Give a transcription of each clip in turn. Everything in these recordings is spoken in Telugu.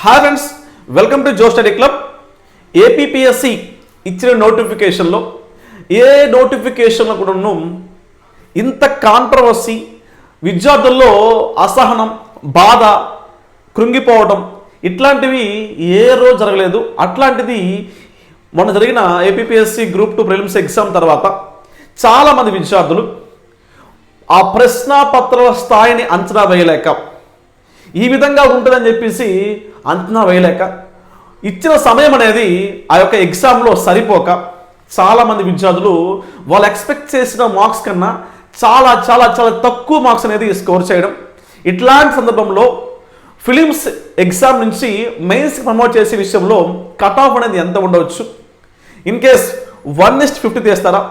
Hi friends welcome to Jo study club APSC ఇచ్చిన నోటిఫికేషన్లో ఏ నోటిఫికేషన్లో కూడాను ఇంత కాంట్రవర్సీ విద్యార్థుల్లో అసహనం బాధ కృంగిపోవడం ఇట్లాంటివి ఏ రోజు జరగలేదు. అట్లాంటిది మొన్న జరిగిన APSC group two prelims exam తర్వాత చాలామంది విద్యార్థులు ఆ ప్రశ్నాపత్రాల స్థాయిని అంచనా వేయలేక ఈ విధంగా ఉంటుందని చెప్పేసి అంచనా వేయలేక ఇచ్చిన సమయం అనేది ఆ యొక్క ఎగ్జామ్లో సరిపోక చాలామంది విద్యార్థులు వాళ్ళు ఎక్స్పెక్ట్ చేసిన మార్క్స్ కన్నా చాలా చాలా చాలా తక్కువ మార్క్స్ అనేది స్కోర్ చేయడం. ఇట్లాంటి సందర్భంలో ఫిలిమ్స్ ఎగ్జామ్ నుంచి మెయిన్స్కి ప్రమోట్ చేసే విషయంలో కట్ ఆఫ్ అనేది ఎంత ఉండవచ్చు? In case one is to fifty తీస్తారా?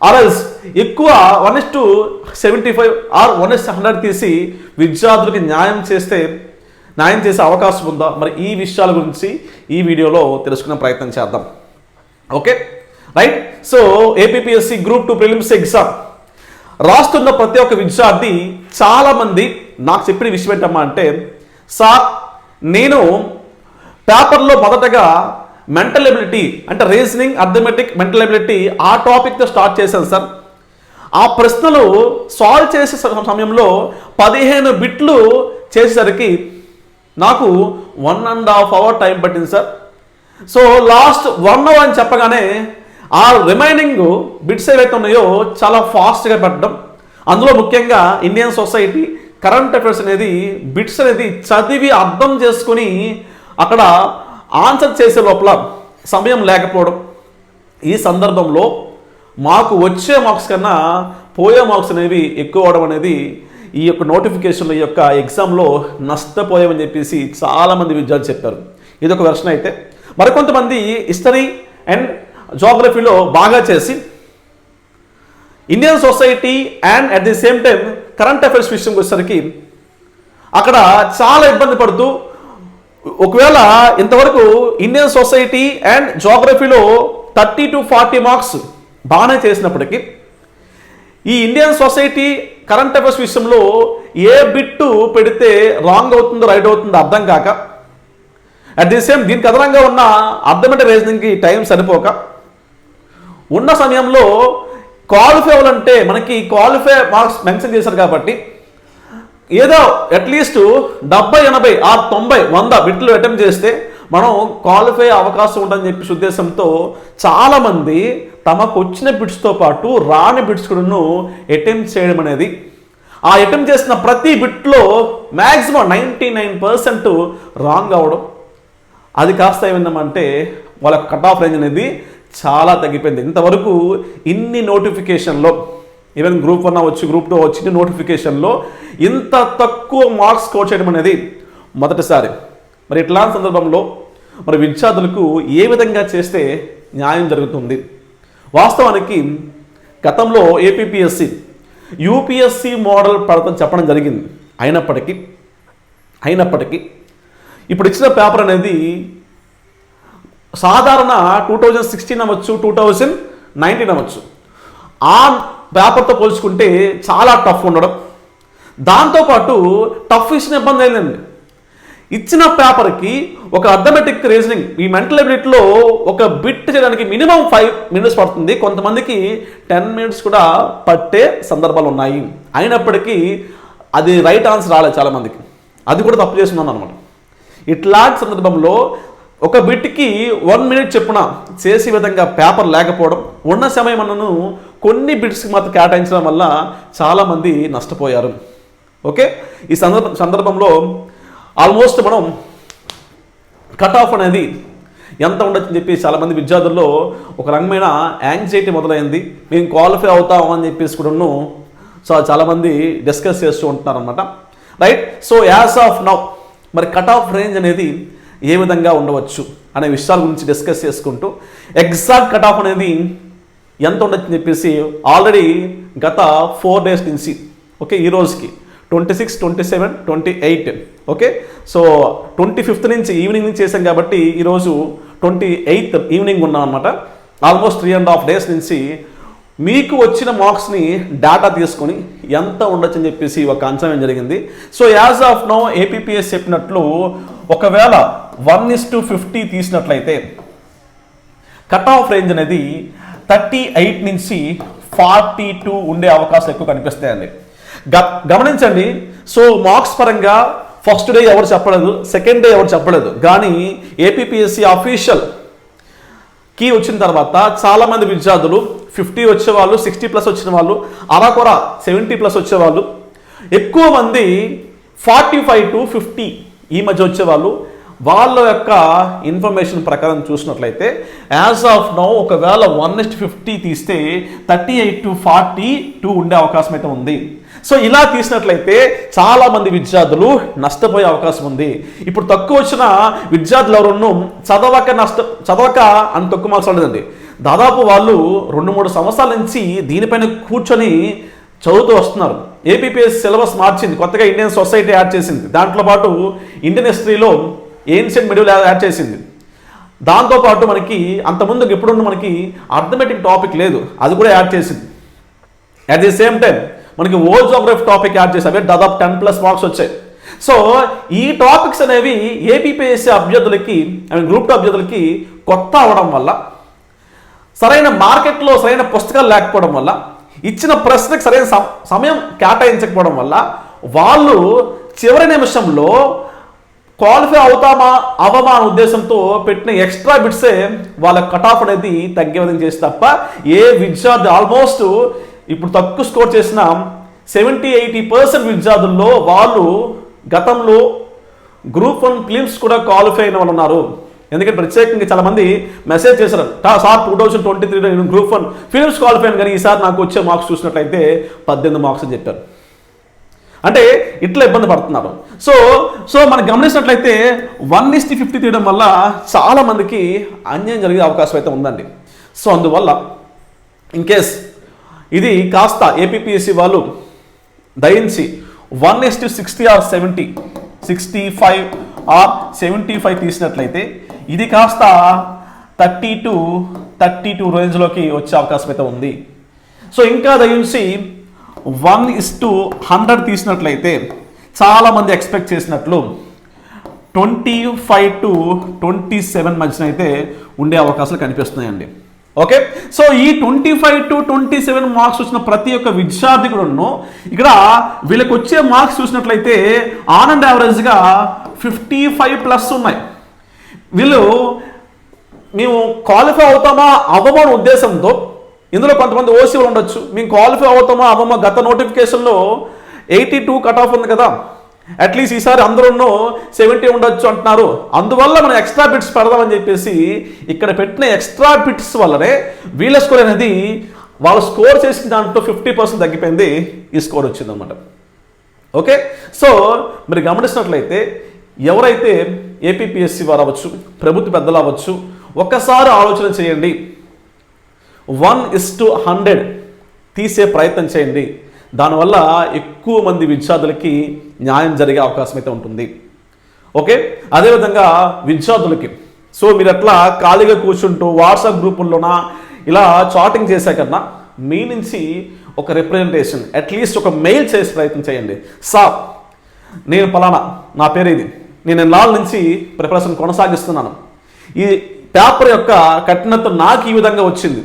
ఆర్ఎల్స్ ఎక్కువ one is to seventy five or one is hundred తీసి విద్యార్థులకి న్యాయం చేస్తే న్యాయం చేసే అవకాశం ఉందా? మరి ఈ విషయాల గురించి ఈ వీడియోలో తెలుసుకునే ప్రయత్నం చేద్దాం. Okay right so APSC group two prelims exam రాస్తున్న ప్రతి ఒక్క విద్యార్థి చాలామంది నాకు చెప్పిన విషయం ఏంటమ్మా అంటే సార్ నేను పేపర్లో మొదటగా మెంటల్ ఎబిలిటీ అంటే రీజనింగ్ అర్థమెటిక్ మెంటల్ ఎబిలిటీ ఆ టాపిక్తో స్టార్ట్ చేశాను సార్ ఆ ప్రశ్నలు సాల్వ్ చేసే సమయంలో పదిహేను బిట్లు చేసేసరికి నాకు one and half hour time పట్టింది sir so last one hour అని చెప్పగానే ఆ రిమైనింగ్ బిట్స్ ఏవైతే ఉన్నాయో చాలా ఫాస్ట్గా పెట్టడం. అందులో ముఖ్యంగా ఇండియన్ సొసైటీ కరెంట్ అఫైర్స్ అనేది బిట్స్ అనేది చదివి అర్థం చేసుకుని అక్కడ ఆన్సర్ చేసే లోపల సమయం లేకపోవడం. ఈ సందర్భంలో మాకు వచ్చే మార్క్స్ కన్నా పోయే మార్క్స్ అనేవి ఎక్కువ అవడం అనేది ఈ యొక్క నోటిఫికేషన్ల యొక్క ఎగ్జామ్లో నష్టపోయామని చెప్పేసి చాలామంది విద్యార్థులు చెప్పారు. ఇది ఒక వెర్షన్ అయితే. మరికొంతమంది హిస్టరీ అండ్ జోగ్రఫీలో బాగా చేసి Indian society and at the same time current affairs విషయంకి వచ్చేసరికి అక్కడ చాలా ఇబ్బంది పడుతూ ఒకవేళ ఇంతవరకు ఇండియన్ సొసైటీ అండ్ జోగ్రఫీలో థర్టీ టు ఫార్టీ మార్క్స్ బాగానే చేసినప్పటికీ ఈ ఇండియన్ సొసైటీ కరెంట్ అఫైర్స్ విషయంలో ఏ బిట్టు పెడితే రాంగ్ అవుతుందో రైట్ అవుతుందో అర్థం కాక అట్ ది సేమ్ దీనికి అదనంగా ఉన్న అర్థమెటిక్ రీజనింగ్కి టైం సరిపోక ఉన్న సమయంలో క్వాలిఫై అవ్వాలంటే మనకి క్వాలిఫై మార్క్స్ మెన్షన్ చేశారు కాబట్టి ఏదో అట్లీస్ట్ డెబ్బై ఎనభై ఆ తొంభై వంద బిట్లు అటెంప్ట్ చేస్తే మనం క్వాలిఫై అవకాశం ఉందని చెప్పి ఉద్దేశంతో చాలామంది తమకు వచ్చిన బిట్స్తో పాటు రాని బిట్స్ కూడాను అటెంప్ట్ చేయడం అనేది. ఆ అటెంప్ట్ చేసిన ప్రతి బిట్లో maximum ninety nine percent wrong అవడం అది కాస్త ఏమైందంటే వాళ్ళ కట్ ఆఫ్ రేంజ్ అనేది చాలా తగ్గిపోయింది. ఇంతవరకు ఇన్ని నోటిఫికేషన్లో ఈవెన్ గ్రూప్ వన్ వచ్చి గ్రూప్ టూ వచ్చిన నోటిఫికేషన్లో ఇంత తక్కువ మార్క్స్ స్కోర్ చేయడం అనేది మొదటిసారి. మరి ఇట్లాంటి సందర్భంలో మరి విద్యార్థులకు ఏ విధంగా చేస్తే న్యాయం జరుగుతుంది? వాస్తవానికి గతంలో ఏపీపీఎస్సి యూపీఎస్సి మోడల్ పడతాం చెప్పడం జరిగింది. అయినప్పటికీ అయినప్పటికీ ఇప్పుడు ఇచ్చిన పేపర్ అనేది సాధారణ టూ థౌజండ్ సిక్స్టీన్ అవ్వచ్చు టూ థౌజండ్ నైన్టీన్ అవ్వచ్చు. ఆ పేపర్తో పోల్చుకుంటే చాలా టఫ్ ఉండడం. దాంతోపాటు టఫ్ ఇచ్చిన ఇబ్బంది అయిందండి. ఇచ్చిన పేపర్కి ఒక అర్థమెటిక్ రీజనింగ్ ఈ మెంటల్ ఎబిలిటీలో ఒక బిట్ చేయడానికి మినిమం ఫైవ్ మినిట్స్ పడుతుంది. కొంతమందికి టెన్ మినిట్స్ కూడా పట్టే సందర్భాలు ఉన్నాయి. అయినప్పటికీ అది రైట్ ఆన్సర్ రాలేదు చాలామందికి. అది కూడా తప్పు చేస్తున్నాను అనమాట. ఇట్లాంటి సందర్భంలో ఒక బిట్కి వన్ మినిట్ చెప్పున చేసే విధంగా పేపర్ లేకపోవడం ఉన్న సమయం అన్నను కొన్ని బిట్స్కి మాత్రం కేటాయించడం వల్ల చాలామంది నష్టపోయారు. ఓకే? ఈ సందర్భ సందర్భంలో ఆల్మోస్ట్ మనం కట్ ఆఫ్ అనేది ఎంత ఉండొచ్చని చెప్పి చాలామంది విద్యార్థుల్లో ఒక రకమైన యాంగ్జైటీ మొదలైంది. మేము క్వాలిఫై అవుతాం అని చెప్పేసి కూడాను సో చాలామంది డిస్కస్ చేస్తూ ఉంటున్నారు అనమాట right? So as of now మరి కట్ ఆఫ్ రేంజ్ అనేది ఏ విధంగా ఉండవచ్చు అనే విషయాల గురించి డిస్కస్ చేసుకుంటూ ఎగ్జాక్ట్ కట్ ఆఫ్ అనేది ఎంత ఉండొచ్చని చెప్పేసి ఆల్రెడీ గత ఫోర్ డేస్ నుంచి ఓకే ఈ రోజుకి twenty six twenty seven twenty eight okay so twenty fifth నుంచి ఈవినింగ్ నుంచి చేసాం కాబట్టి ఈరోజు ట్వంటీ ఎయిత్ ఈవినింగ్ ఉన్నాం అనమాట almost three and half days నుంచి మీకు వచ్చిన మార్క్స్ని డేటా తీసుకొని ఎంత ఉండొచ్చు అని చెప్పేసి ఒక అంచనా జరిగింది. So as of now APPS చెప్పినట్లు ఒకవేళ వన్ ఇస్ టు ఫిఫ్టీ తీసినట్లయితే కట్ ఆఫ్ రేంజ్ అనేది థర్టీ ఎయిట్ నుంచి ఫార్టీ టూ ఉండే అవకాశం ఎక్కువ కనిపిస్తాయండి. గ- గమనించండి సో మార్క్స్ పరంగా ఫస్ట్ డే ఎవరు చెప్పలేదు సెకండ్ డే ఎవరు చెప్పలేదు కానీ ఏపీపీఎస్సీ అఫీషియల్ కీ వచ్చిన తర్వాత చాలామంది విద్యార్థులు ఫిఫ్టీ వచ్చేవాళ్ళు సిక్స్టీ ప్లస్ వచ్చిన వాళ్ళు అరాకొర సెవెంటీ ప్లస్ వచ్చేవాళ్ళు ఎక్కువ మంది ఫార్టీ ఫైవ్ టు ఫిఫ్టీ ఈ మధ్య వచ్చేవాళ్ళు వాళ్ళ యొక్క ఇన్ఫర్మేషన్ ప్రకారం చూసినట్లయితే యాజ్ ఆఫ్ నౌ ఒకవేళ వన్ నెక్స్ట్ ఫిఫ్టీ తీస్తే thirty eight to forty two ఉండే అవకాశం అయితే ఉంది. సో ఇలా తీసినట్లయితే చాలామంది విద్యార్థులు నష్టపోయే అవకాశం ఉంది. ఇప్పుడు తక్కువ వచ్చిన విద్యార్థులు ఎవరున్ను చదవక నష్ట చదవక అని తక్కువ మార్క్స్ ఉండదండి. దాదాపు వాళ్ళు రెండు మూడు సంవత్సరాల నుంచి దీనిపైన కూర్చొని చదువుతూ వస్తున్నారు. ఏపీపీఎస్ సిలబస్ మార్చింది కొత్తగా ఇండియన్ సొసైటీ యాడ్ చేసింది. దాంట్లో పాటు ఇండియన్ హిస్టరీలో ఏన్షియన్ మిడిల్ యాడ్ చేసింది. దాంతోపాటు మనకి అంతకుముందు ఇప్పుడున్న మనకి అర్థమెటిక్ టాపిక్ లేదు. అది కూడా యాడ్ చేసింది. అట్ ది సేమ్ టైం మనకి ఓ జోగ్రఫీ టాపిక్ యాడ్ చేసి అవే దాదాపు టెన్ ప్లస్ మార్క్స్ వచ్చాయి. సో ఈ టాపిక్స్ అనేవి ఏపీపీఎస్సీ అభ్యర్థులకి ఐ మీన్ గ్రూప్ టూ అభ్యర్థులకి కొత్త అవడం వల్ల సరైన మార్కెట్లో సరైన పుస్తకాలు లేకపోవడం వల్ల ఇచ్చిన ప్రశ్నకు సరైన సమ- సమయం కేటాయించకపోవడం వల్ల వాళ్ళు చివరి నిమిషంలో క్వాలిఫై అవుతామా అవమా అనే ఉద్దేశంతో పెట్టిన ఎక్స్ట్రా బిట్సే వాళ్ళ కట్ ఆఫ్ అనేది తగ్గే విధంగా చేసి తప్ప ఏ విద్యార్థి ఆల్మోస్ట్ ఇప్పుడు తక్కువ స్కోర్ చేసిన సెవెంటీ ఎయిటీ పర్సెంట్ విద్యార్థుల్లో వాళ్ళు గతంలో గ్రూప్ వన్ ఫిలిమ్స్ కూడా క్వాలిఫై అయిన వాళ్ళు ఉన్నారు. ఎందుకంటే ప్రత్యేకంగా చాలా మంది మెసేజ్ చేశారు సార్ టూ థౌజండ్ ట్వంటీ త్రీలో నేను గ్రూప్ వన్ ఫిలిమ్స్ క్వాలిఫై అయిన కానీ ఈసారి నాకు వచ్చే మార్క్స్ చూసినట్లయితే పద్దెనిమిది మార్క్స్ అని చెప్పారు. అంటే ఇట్లా ఇబ్బంది పడుతున్నారు. సో సో మనం గమనించినట్లయితే వన్ ఇస్టీ ఫిఫ్టీ తీయడం వల్ల చాలామందికి అన్యాయం జరిగే అవకాశం అయితే ఉందండి. సో అందువల్ల ఇన్ కేస్ ఇది కాస్త ఏపీపీఎస్సీ వాళ్ళు దయించి one is to sixty or seventy sixty five or seventy five తీసినట్లయితే ఇది కాస్త థర్టీ టు థర్టీ టూ రేంజ్లోకి వచ్చే అవకాశం అయితే ఉంది. సో ఇంకా దయించి వన్ ఇస్ టు హండ్రెడ్ తీసినట్లయితే చాలామంది ఎక్స్పెక్ట్ చేసినట్లు twenty five to twenty seven మధ్యన అయితే ఉండే అవకాశాలు కనిపిస్తున్నాయండి. ఓకే సో ఈ twenty five to twenty seven marks వచ్చిన ప్రతి ఒక్క విద్యార్థి కూడాను ఇక్కడ వీళ్ళకి వచ్చే మార్క్స్ చూసినట్లయితే ఆన్ అండ్ యావరేజ్గా ఫిఫ్టీ ఫైవ్ ప్లస్ ఉన్నాయి. వీళ్ళు మేము క్వాలిఫై అవుతామా అవ్వమని ఉద్దేశంతో ఇందులో కొంతమంది ఓసీలు ఉండొచ్చు. మేము క్వాలిఫై అవుతామో అవ్వమా? గత నోటిఫికేషన్లో ఎయిటీ టూ కట్ ఆఫ్ ఉంది కదా. అట్లీస్ట్ ఈసారి అందరూ సెవెంటీ ఉండొచ్చు అంటున్నారు. అందువల్ల మనం ఎక్స్ట్రా బిట్స్ పెడదామని చెప్పేసి ఇక్కడ పెట్టిన ఎక్స్ట్రా బిట్స్ వల్లనే వీళ్ళ స్కోర్ అనేది వాళ్ళు స్కోర్ చేసిన దాంట్లో ఫిఫ్టీ పర్సెంట్ తగ్గిపోయింది. ఈ స్కోర్ వచ్చిందనమాట ఓకే సో మీరు గమనించినట్లయితే ఎవరైతే ఏపీపీఎస్సీ వారు అవ్వచ్చు ప్రభుత్వ పెద్దలు అవ్వచ్చు ఒక్కసారి ఆలోచన చేయండి. వన్ ఇస్ టు హండ్రెడ్ తీసే ప్రయత్నం చేయండి. దానివల్ల ఎక్కువ మంది విద్యార్థులకి న్యాయం జరిగే అవకాశం అయితే ఉంటుంది. ఓకే? అదేవిధంగా విద్యార్థులకి. సో మీరు అట్లా ఖాళీగా కూర్చుంటూ వాట్సాప్ గ్రూపుల్లోన ఇలా చాటింగ్ చేసే కన్నా మీ నుంచి ఒక రిప్రజెంటేషన్ అట్లీస్ట్ ఒక మెయిల్ చేసే ప్రయత్నం చేయండి. సార్ నేను పలానా నా పేరు ఇది నేను నాలుగు నుంచి ప్రిపరేషన్ కొనసాగిస్తున్నాను. ఈ పేపర్ యొక్క కఠినత నాకు ఈ విధంగా వచ్చింది.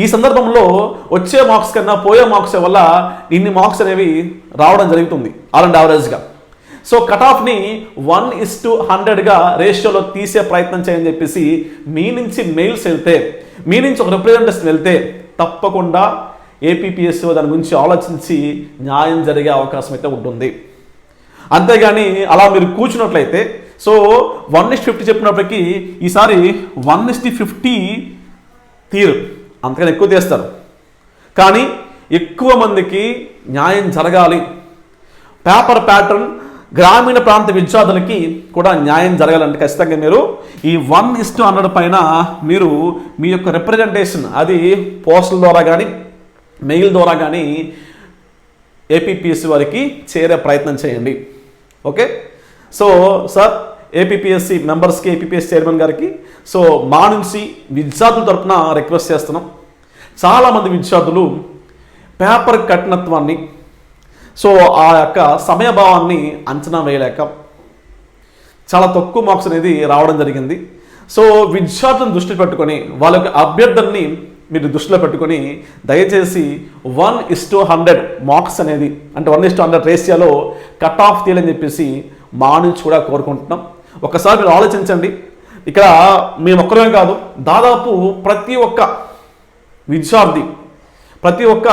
ఈ సందర్భంలో వచ్చే మార్క్స్ కన్నా పోయే మార్క్స్ వల్ల ఇన్ని మార్క్స్ అనేవి రావడం జరుగుతుంది ఆల్ అండ్ యావరేజ్గా సో కట్ ఆఫ్ని వన్ ఇస్ టు హండ్రెడ్గా రేషియోలో తీసే ప్రయత్నం చేయని చెప్పేసి మీ నుంచి మెయిల్స్ వెళ్తే మీ నుంచి ఒక రిప్రజెంటేషన్ వెళ్తే తప్పకుండా ఏపీపీఎస్సీ దాని గురించి ఆలోచించి న్యాయం జరిగే అవకాశం అయితే ఉంటుంది. అంతేగాని అలా మీరు కూర్చున్నట్లయితే సో వన్ ఇస్ ఫిఫ్టీ చెప్పినప్పటికీ ఈసారి వన్ ఇస్ ఫిఫ్టీ తీరు. అంతకన్నా ఎక్కువ తీస్తారు. కానీ ఎక్కువ మందికి న్యాయం జరగాలి. పేపర్ ప్యాటర్న్ గ్రామీణ ప్రాంత విద్యార్థులకి కూడా న్యాయం జరగాలంటే ఖచ్చితంగా మీరు ఈ వన్ ఇస్ టు హండ్రెడ్ పైన మీరు మీ యొక్క రిప్రజెంటేషన్ అది పోస్టుల ద్వారా కానీ మెయిల్ ద్వారా కానీ ఏపీపీఎస్సీ వారికి చేరే ప్రయత్నం చేయండి. ఓకే? సో సార్ ఏపీఎస్సి మెంబర్స్కి ఏపీపీఎస్ చైర్మన్ గారికి. సో మా నుంచి విద్యార్థుల తరపున రిక్వెస్ట్ చేస్తున్నాం. చాలామంది విద్యార్థులు పేపర్ కఠినత్వాన్ని సో ఆ యొక్క సమయభావాన్ని అంచనా వేయలేక చాలా తక్కువ మార్క్స్ అనేది రావడం జరిగింది. సో విద్యార్థులను దృష్టి పెట్టుకొని వాళ్ళ యొక్క అభ్యర్థుల్ని మీరు దృష్టిలో పెట్టుకొని దయచేసి one is to hundred marks అనేది అంటే వన్ ఇస్ టు హండ్రెడ్ రేషియాలో కట్ ఆఫ్ తీయాలని చెప్పేసి మా నుంచి కూడా కోరుకుంటున్నాం. ఒకసారి మీరు ఆలోచించండి. ఇక్కడ మేము ఒక్కరమే కాదు దాదాపు ప్రతి ఒక్క విద్యార్థి ప్రతి ఒక్క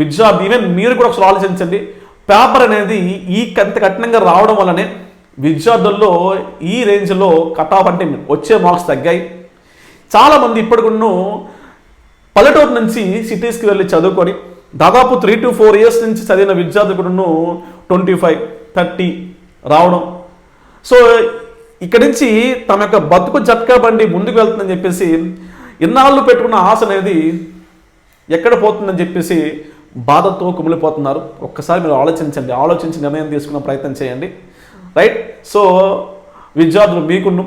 విద్యార్థి ఈవెన్ మీరు కూడా ఒకసారి ఆలోచించండి. పేపర్ అనేది ఈ కంత కఠినంగా రావడం వల్లనే విద్యార్థుల్లో ఈ రేంజ్లో కట్ ఆఫ్ అంటే వచ్చే మార్క్స్ తగ్గాయి. చాలామంది ఇప్పటికున్న పల్లెటూరు నుంచి సిటీస్కి వెళ్ళి చదువుకొని దాదాపు త్రీ టు ఫోర్ ఇయర్స్ నుంచి చదివిన విద్యార్థులు కూడా ట్వంటీ ఫైవ్ థర్టీ రావడం సో ఇక్కడి నుంచి తమ యొక్క బతుకు జట్కా బండి ముందుకు వెళ్తుందని చెప్పేసి ఇన్నాళ్ళు పెట్టుకున్న ఆశ అనేది ఎక్కడ పోతుందని చెప్పేసి బాధతో కుమిలిపోతున్నారు. ఒక్కసారి మీరు ఆలోచించండి. ఆలోచించి నిర్ణయం తీసుకున్న ప్రయత్నం చేయండి. రైట్? సో విద్యార్థులు మీకును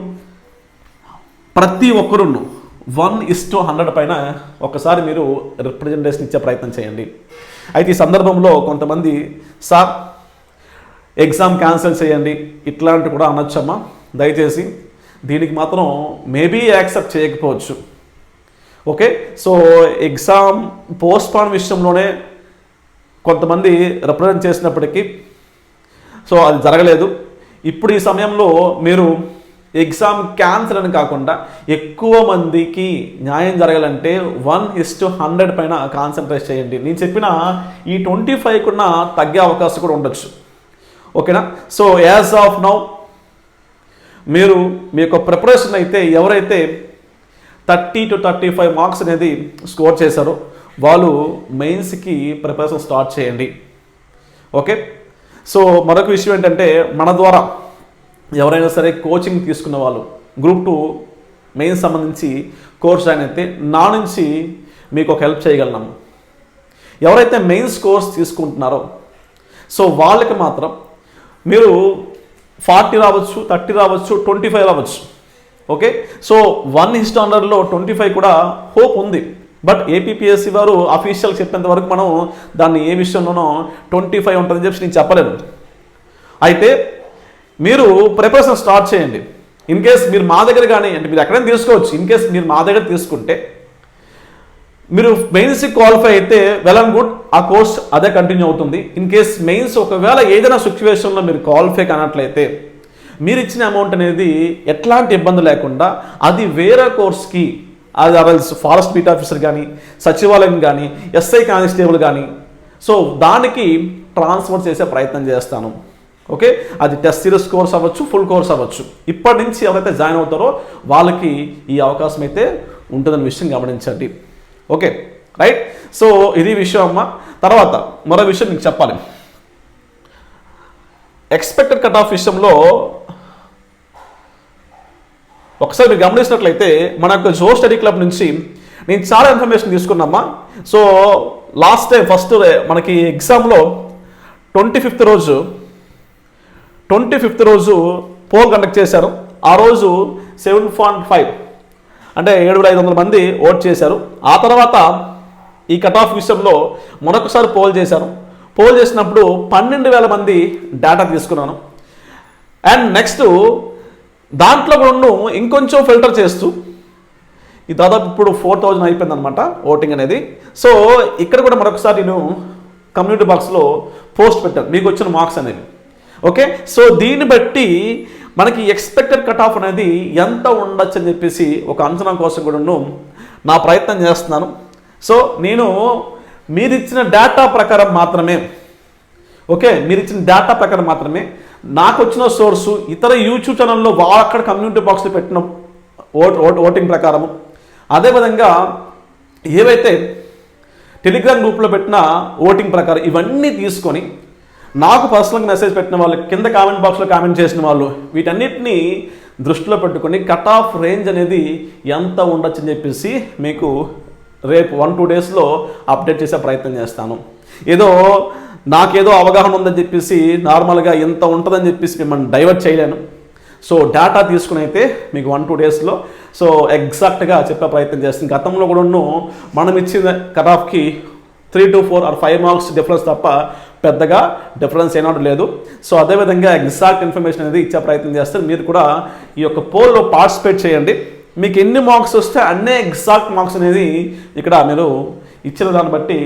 ప్రతి ఒక్కరును వన్ ఇస్ టు హండ్రెడ్ పైన ఒకసారి మీరు రిప్రజెంటేషన్ ఇచ్చే ప్రయత్నం చేయండి. అయితే ఈ సందర్భంలో కొంతమంది సార్ ఎగ్జామ్ క్యాన్సిల్ చేయండి. ఇట్లాంటివి కూడా అనొచ్చమ్మా. దయచేసి దీనికి మాత్రం మేబీ యాక్సెప్ట్ చేయకపోవచ్చు. ఓకే? సో ఎగ్జామ్ పోస్ట్పాన్ విషయంలోనే కొంతమంది రిప్రజెంట్ చేసినప్పటికీ సో అది జరగలేదు. ఇప్పుడు ఈ సమయంలో మీరు ఎగ్జామ్ క్యాన్సిల్ అని కాకుండా ఎక్కువ మందికి న్యాయం జరగాలంటే వన్ ఇస్ టు హండ్రెడ్ పైన కాన్సన్ట్రేట్ చేయండి. నేను చెప్పిన ఈ ట్వంటీ ఫైవ్కున్న తగ్గే అవకాశం కూడా ఉండొచ్చు. ఓకేనా? సో యాజ్ ఆఫ్ నౌ మీరు మీ యొక్క ప్రిపరేషన్ అయితే ఎవరైతే thirty to thirty five marks అనేది స్కోర్ చేశారో వాళ్ళు మెయిన్స్కి ప్రిపరేషన్ స్టార్ట్ చేయండి. ఓకే? సో మరొక విషయం ఏంటంటే మన ద్వారా ఎవరైనా సరే కోచింగ్ తీసుకున్న వాళ్ళు గ్రూప్ టూ మెయిన్స్ సంబంధించి కోర్స్ జాయిన్ అయితే నా నుంచి మీకు ఒక హెల్ప్ చేయగలను ఎవరైతే మెయిన్స్ కోర్స్ తీసుకుంటున్నారో సో వాళ్ళకి మాత్రం మీరు ఫార్టీ రావచ్చు థర్టీ రావచ్చు ట్వంటీ ఫైవ్ రావచ్చు. ఓకే? సో వన్ స్టాండర్డ్లో ట్వంటీ ఫైవ్ కూడా హోప్ ఉంది. బట్ ఏపీపీఎస్సీ వారు అఫీషియల్ చెప్పేంత వరకు మనం దాన్ని ఏ విషయంలోనో ట్వంటీ ఫైవ్ ఉంటుందని చెప్పి నేను చెప్పలేను. అయితే మీరు ప్రిపరేషన్ స్టార్ట్ చేయండి. ఇన్ కేస్ మీరు మా దగ్గర కానీ అంటే మీరు ఎక్కడైనా తీసుకోవచ్చు. ఇన్ కేస్ మీరు మా దగ్గర తీసుకుంటే మీరు మెయిన్స్కి క్వాలిఫై అయితే వెల్ అండ్ గుడ్. ఆ కోర్స్ అదే కంటిన్యూ అవుతుంది. ఇన్ కేస్ మెయిన్స్ ఒకవేళ ఏదైనా సిచ్యువేషన్లో మీరు క్వాలిఫై కానట్లయితే మీరు ఇచ్చిన అమౌంట్ అనేది ఎట్లాంటి ఇబ్బంది లేకుండా అది వేరే కోర్స్కి అది అరల్స్ ఫారెస్ట్ బీట్ ఆఫీసర్ కానీ సచివాలయం కానీ ఎస్ఐ కానిస్టేబుల్ కానీ సో దానికి ట్రాన్స్ఫర్ చేసే ప్రయత్నం చేస్తాను. ఓకే అది టెస్ట్ సిరీస్ కోర్స్ అవ్వచ్చు ఫుల్ కోర్స్ అవ్వచ్చు. ఇప్పటి నుంచి ఎవరైతే జాయిన్ అవుతారో వాళ్ళకి ఈ అవకాశం అయితే ఉంటుందన్న విషయం గమనించండి. ఓకే రైట్ సో ఇది విషయం అమ్మ. తర్వాత మరో విషయం మీకు చెప్పాలి. ఎక్స్పెక్టెడ్ కట్ ఆఫ్ విషయంలో ఒకసారి మీరు గమనించినట్లయితే మన యొక్క జో స్టడీ క్లబ్ నుంచి నేను చాలా ఇన్ఫర్మేషన్ తీసుకున్నామ్మా సో లాస్ట్ టైం ఫస్ట్ మనకి ఎగ్జామ్లో ట్వంటీ ఫిఫ్త్ రోజు ట్వంటీ ఫిఫ్త్ రోజు పోల్ కండక్ట్ చేశారు. ఆ రోజు సెవెన్ పాయింట్ ఫైవ్ అంటే ఏడు వేల ఐదు వందల మంది ఓట్ చేశారు. ఆ తర్వాత ఈ కట్ ఆఫ్ విషయంలో మరొకసారి పోల్ చేశాను. పోల్ చేసినప్పుడు పన్నెండు వేల మంది డేటా తీసుకున్నాను. అండ్ నెక్స్ట్ దాంట్లో కూడా ఇంకొంచెం ఫిల్టర్ చేస్తూ ఈ దాదాపు ఇప్పుడు ఫోర్ థౌజండ్ అయిపోయింది అనమాట ఓటింగ్ అనేది. సో ఇక్కడ కూడా మరొకసారి నేను కమ్యూనిటీ బాక్స్లో పోస్ట్ పెట్టాను. మీకు వచ్చిన మార్క్స్ అనేవి. ఓకే సో దీన్ని బట్టి మనకి ఎక్స్పెక్టెడ్ కట్ ఆఫ్ అనేది ఎంత ఉండొచ్చు అని చెప్పేసి ఒక అంచనా కోసం కూడా నా ప్రయత్నం చేస్తున్నాను. సో నేను మీరిచ్చిన డేటా ప్రకారం మాత్రమే ఓకే? మీరిచ్చిన డేటా ప్రకారం మాత్రమే నాకు వచ్చిన సోర్సు ఇతర యూట్యూబ్ ఛానల్లో వాళ్ళు అక్కడ కమ్యూనిటీ బాక్స్లో పెట్టిన ఓట్ ఓటింగ్ ప్రకారము. అదేవిధంగా ఏవైతే టెలిగ్రామ్ గ్రూప్లో పెట్టిన ఓటింగ్ ప్రకారం ఇవన్నీ తీసుకొని నాకు పర్సనల్గా మెసేజ్ పెట్టిన వాళ్ళు కింద కామెంట్ బాక్స్లో కామెంట్ చేసిన వాళ్ళు వీటన్నిటిని దృష్టిలో పెట్టుకొని కట్ ఆఫ్ రేంజ్ అనేది ఎంత ఉండొచ్చని చెప్పేసి మీకు రేపు వన్ టూ డేస్లో అప్డేట్ చేసే ప్రయత్నం చేస్తాను. ఏదో నాకేదో అవగాహన ఉందని చెప్పేసి నార్మల్గా ఎంత ఉంటుందని చెప్పేసి మిమ్మల్ని డైవర్ట్ చేయలేను. సో డేటా తీసుకుని అయితే మీకు వన్ టూ డేస్లో సో ఎగ్జాక్ట్గా చెప్పే ప్రయత్నం చేస్తుంది గతంలో కూడా మనం ఇచ్చిన cut ఆఫ్కి three to four or five marks difference తప్ప పెద్దగా డిఫరెన్స్ ఏనాడు లేదు. సో అదేవిధంగా ఎగ్జాక్ట్ ఇన్ఫర్మేషన్ అనేది ఇచ్చే ప్రయత్నం చేస్తారు మీరు కూడా ఈ యొక్క పోల్లో పార్టిసిపేట్ చేయండి. మీకు ఎన్ని మార్క్స్ వస్తే అన్నే ఎగ్జాక్ట్ మార్క్స్ అనేది ఇక్కడ మీరు ఇచ్చిన దాన్ని బట్టి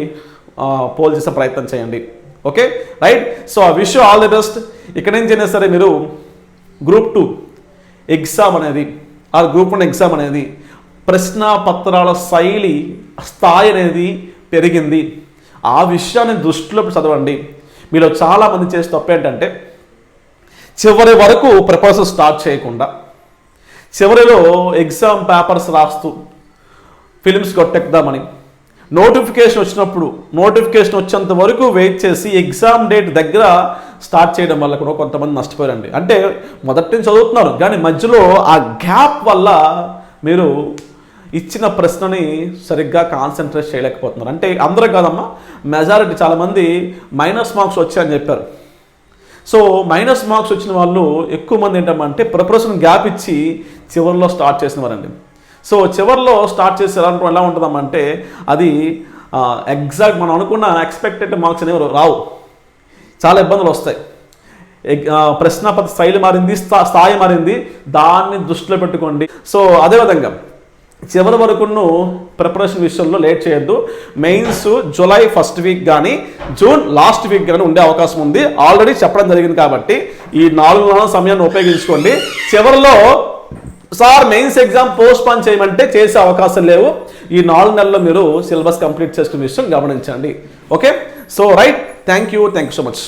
పోల్ చేసే ప్రయత్నం చేయండి. ఓకే? రైట్? సో ఆ విష్ ఆల్ ది బెస్ట్. ఇక్కడ నుంచి అయినా సరే మీరు గ్రూప్ టూ ఎగ్జామ్ అనేది ఆ గ్రూప్ వన్ ఎగ్జామ్ అనేది ప్రశ్న పత్రాల శైలి స్థాయి అనేది పెరిగింది. ఆ విషయాన్ని దృష్టిలో చదవండి. మీలో చాలామంది చేసే తప్పు ఏంటంటే చివరి వరకు ప్రిపరేషన్ స్టార్ట్ చేయకుండా చివరిలో ఎగ్జామ్ పేపర్స్ రాస్తూ ఫిలిమ్స్ కొట్టెక్కుదామని. నోటిఫికేషన్ వచ్చినప్పుడు నోటిఫికేషన్ వచ్చేంత వరకు వెయిట్ చేసి ఎగ్జామ్ డేట్ దగ్గర స్టార్ట్ చేయడం వల్ల కూడా కొంతమంది నష్టపోయారండి. అంటే మొదటి నుంచి చదువుతున్నారు కానీ మధ్యలో ఆ గ్యాప్ వల్ల మీరు ఇచ్చిన ప్రశ్నని సరిగ్గా కాన్సన్ట్రేట్ చేయలేకపోతున్నారు. అంటే అందరూ కాదమ్మా మెజారిటీ చాలామంది మైనస్ మార్క్స్ వచ్చాయని చెప్పారు. సో మైనస్ మార్క్స్ వచ్చిన వాళ్ళు ఎక్కువ మంది ఏంటంటే ప్రిపరేషన్ గ్యాప్ ఇచ్చి చివరిలో స్టార్ట్ చేసిన వారండి సో చివరిలో స్టార్ట్ చేసి ఎలా ఎలా ఉంటుందమ్మంటే అది ఎగ్జాక్ట్ మనం అనుకున్న ఎక్స్పెక్టెడ్ మార్క్స్ అనేవి రావు. చాలా ఇబ్బందులు వస్తాయి. ఎగ్- ఆ, ప్రశ్నపత్ర శైలి మారింది స్థా- స్థాయి మారింది దాన్ని దృష్టిలో పెట్టుకోండి. సో అదేవిధంగా చివరి వరకును ప్రిపరేషన్ విషయంలో లేట్ చేయొద్దు. మెయిన్స్ జూలై ఫస్ట్ వీక్ కానీ జూన్ లాస్ట్ వీక్ కానీ ఉండే అవకాశం ఉంది. ఆల్రెడీ చెప్పడం జరిగింది కాబట్టి ఈ నాలుగు నెలల సమయాన్ని ఉపయోగించుకోండి. చివరిలో sir mains exam postpone చేయమంటే చేసే అవకాశం లేవు. ఈ నాలుగు నెలల్లో మీరు సిలబస్ కంప్లీట్ చేసుకునే విషయం గమనించండి. Okay so right thank you thank you so much